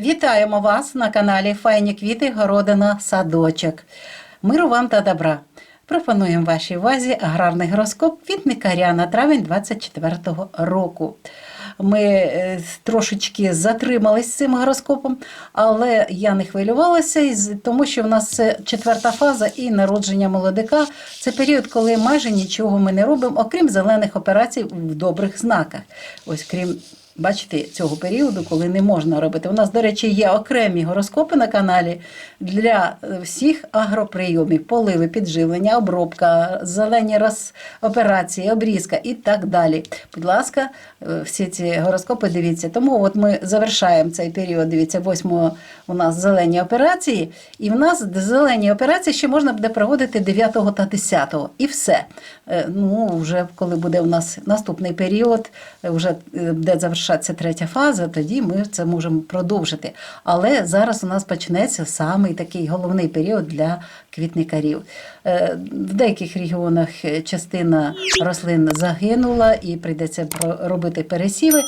Вітаємо вас на каналі Файні квіти, городина, садочок. Миру вам та добра. Пропонуємо вашій увазі аграрний гороскоп квітникаря на травень 24-го року. Ми е, трошечки затримались з цим гороскопом, але я не хвилювалася, тому що в нас це четверта фаза і народження молодика. Це період, коли майже нічого ми не робимо, окрім зелених операцій в добрих знаках. Ось крім бачите, цього періоду, коли не можна робити. У нас, до речі, є окремі гороскопи на каналі для е, всіх агроприйомів: поливи, підживлення, обробка, зелені роз... операції, обрізка і так далі. Будь ласка, е, всі ці гороскопи дивіться. Тому от ми завершаємо цей період. Дивіться, 8 у нас зелені операції, і в нас зелені операції ще можна буде проводити 9 та 10. І все. Е, Ну, вже коли буде у нас наступний період, вже е, буде завершатися третя фаза, тоді ми це можемо продовжити. Але зараз у нас почнеться самий такий головний період для квітникарів. Е, В деяких регіонах е, частина рослин загинула і прийдеться робити пересіви.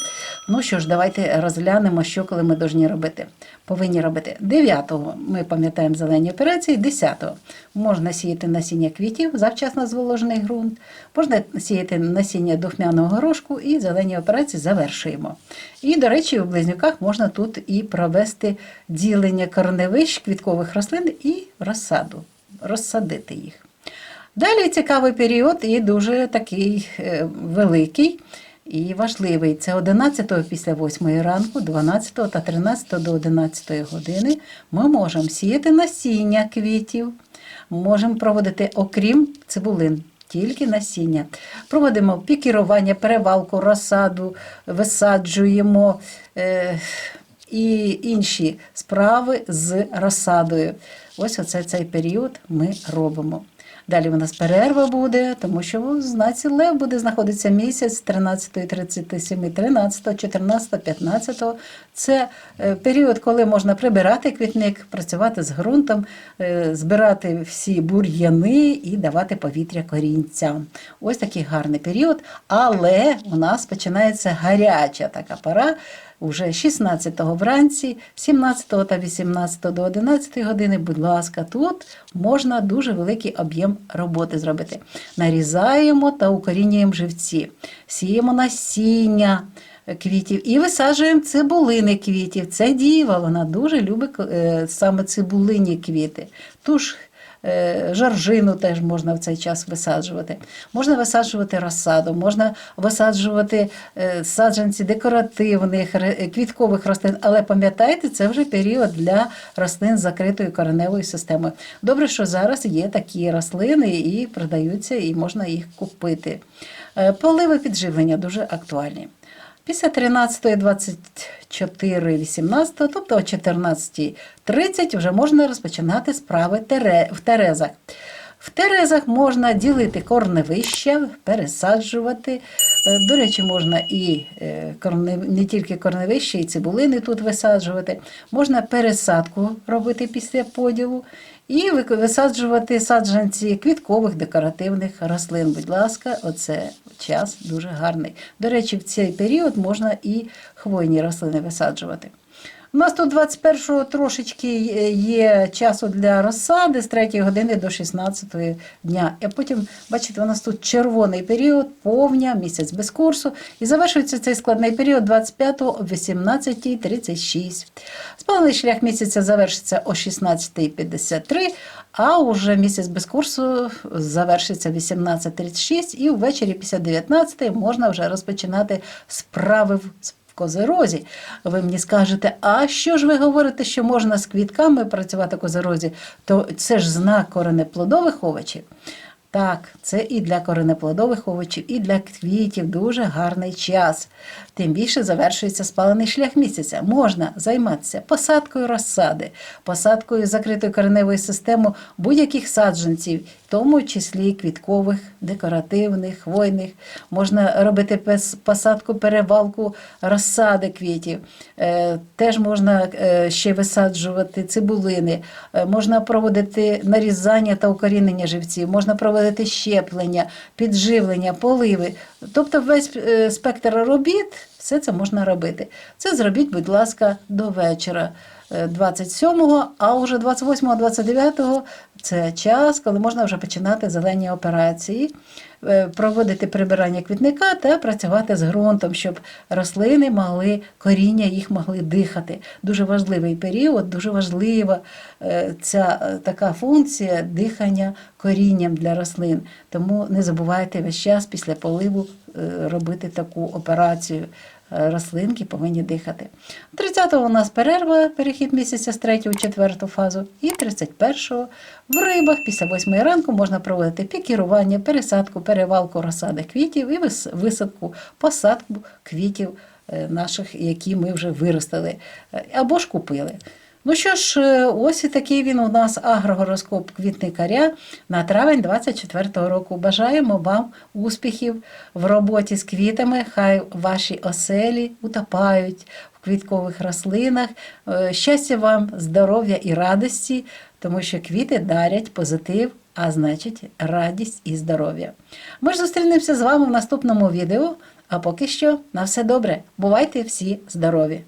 Ну що ж, давайте розглянемо, що коли ми повинні робити. Повинні робити 9-го ми пам'ятаємо зелені операції, 10-го можна сіяти насіння квітів, завчасно зволожений ґрунт, можна сіяти насіння духмяного горошку і зелені операції завершуємо. І, до речі, у близнюках можна тут і провести ділення корневищ квіткових рослин і розсаду, розсадити їх. Далі цікавий період і дуже такий е, великий і важливий. Це 11 після 8 ранку, 12 та 13 до 11 години ми можемо сіяти насіння квітів, можемо проводити окрім цибулин. Тільки насіння. Проводимо пікірування, перевалку, розсаду, висаджуємо е, і інші справи з розсадою. Ось оце цей період ми робимо. Далі у нас перерва буде, тому що в знаці Лев буде знаходитися місяць з 13.37, 13, 14, 15. Це е, період, коли можна прибирати квітник, працювати з ґрунтом, е, збирати всі бур'яни і давати повітря корінцям. Ось такий гарний період. Але у нас починається гаряча така пора. Уже 16 вранці, 17 та 18 до 11 години, будь ласка, тут можна дуже великий об'єм роботи зробити. Нарізаємо та укорінюємо живці, сіємо насіння квітів і висаджуємо цибулини квітів. Це діва, вона дуже любить е, саме цибулині квіти. Тож Жаржину теж можна в цей час висаджувати. Можна висаджувати розсаду, можна висаджувати е, саджанці декоративних, квіткових рослин. Але пам'ятайте, це вже період для рослин з закритою кореневою системою. Добре, що зараз є такі рослини і продаються, і можна їх купити. Е, Поливи підживлення дуже актуальні. Після 13.24, 18, тобто о 14.30 вже можна розпочинати справи в терезах. В терезах можна ділити корневища, пересаджувати. Е, До речі, можна і корни не тільки корневища, і цибулини тут висаджувати. Можна пересадку робити після поділу і висаджувати саджанці квіткових декоративних рослин. Будь ласка, оце час дуже гарний. До речі, в цей період можна і хвойні рослини висаджувати. У нас тут 21-го трошечки є- є часу для розсади з 3 години до 16 дня. І потім, бачите, у нас тут червоний період, повня, місяць без курсу. І завершується цей складний період 25 о 18.36. Спалений шлях місяця завершиться о 16.53, а уже місяць без курсу завершиться 18.36 і ввечері після 19 можна вже розпочинати справи в козерозі. Ви мені скажете, а що ж ви говорите, що можна з квітками працювати в козерозі? То це ж знак коренеплодових овочів. Так, це і для коренеплодових овочів, і для квітів дуже гарний час. Тим більше завершується спалений шлях місяця. Можна займатися посадкою розсади, посадкою закритої кореневої системи будь-яких саджанців, в тому числі квіткових, декоративних, хвойних. Можна робити посадку, перевалку розсади квітів. Е, Теж можна е, ще висаджувати цибулини, Е, можна проводити нарізання та укорінення живців, можна проводити щеплення, підживлення, поливи. Тобто весь е, спектр робіт Все це можна робити. Це зробіть, будь ласка, до вечора. Е, 27-го, а вже 28-го, 29-го це час, коли можна вже починати зелені операції, е, проводити прибирання квітника та працювати з ґрунтом, щоб рослини могли, коріння їх могли дихати. Дуже важливий період, дуже важлива е, ця е, така функція дихання корінням для рослин. Тому не забувайте весь час після поливу е, робити таку операцію. Рослинки повинні дихати. 30-го у нас перерва, перехід місяця з 3 у 4 фазу, і 31-го в рибах після 8 ранку можна проводити пікірування, пересадку, перевалку розсади квітів і висадку, посадку квітів е, наших, які ми вже виростили е, або ж купили. Ну що ж, е, ось і такий він у нас агрогороскоп квітникаря на травень 24-го року. Бажаємо вам успіхів в роботі з квітами. Хай ваші оселі утопають в квіткових рослинах. Е, Щастя вам, здоров'я і радості, тому що квіти дарять позитив, а значить радість і здоров'я. Ми ж зустрінемося з вами в наступному відео. А поки що на все добре. Бувайте всі здорові!